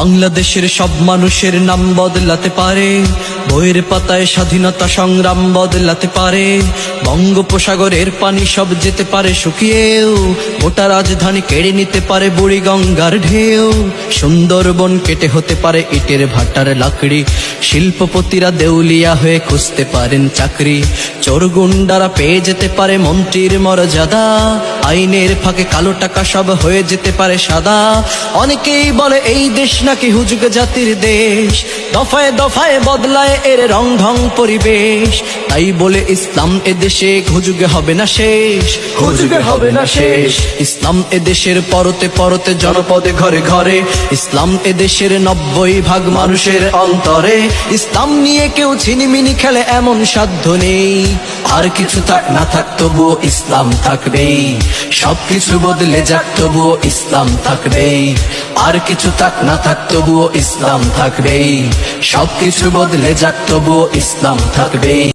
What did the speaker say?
বাংলাদেশের সব মানুষের নাম বদলাতে পারে। বইয়ের পাতায় স্বাধীনতা সংগ্রাম বদলাতে পারে, বঙ্গোপসাগরের পানি সব যেতে পারে শুকিয়েও, গোটা রাজধানী কেড়ে নিতে পারে বুড়ি গঙ্গার ঢেউ, সুন্দরবন কেটে হতে পারে ইটের ভাটার লাকড়ি, শিল্পপতিরা দেউলিয়া হয়ে খুঁজতে পারেন চাকরি চোর গুন্ডারা পেয়ে যেতে পারে মন্ত্রীর মর্যাদা, আইনের ফাঁকে কালো টাকা সব হয়ে যেতে পারে সাদা, অনেকেই বলে এই দেশ নাকি হুজুগ জাতির দেশ, দফায় দফায় বদলায় এর রং ঢং পরিবেশ। তাই বলে ইসলাম এ দেশে খুজুগে হবে না শেষ। খুজুগে হবে না শেষ। ইসলাম এ দেশের পরতে পরতে জনপদে ঘরে ঘরে। ইসলাম এ দেশের নব্বই ভাগ মানুষের অন্তরে। ইসলাম নিয়ে কেউ ছিনিমিনি খেলে এমন সাধ্য নেই। আর কিছু থাক না থাক, তবুও ইসলাম থাকবেই। সবকিছু বদলে যাক, তবুও ইসলাম থাকবেই। আর কিছু থাক না থাক, তবুও ইসলাম থাকবেই। সবকিছু বদলে যাক, তবুও ইসলাম থাকবেই।